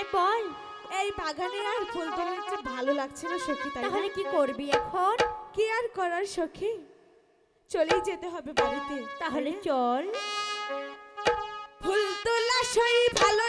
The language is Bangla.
হ্যাঁ বল। এই বাগানে আর ফুল তুলতে ভালো লাগছে না সখী তাই তাহলে কি করবি এখন? কি আর করার সখী? চলেই যেতে হবে বাড়িতে তাহলে চল। ফুল তোলা সই ভালো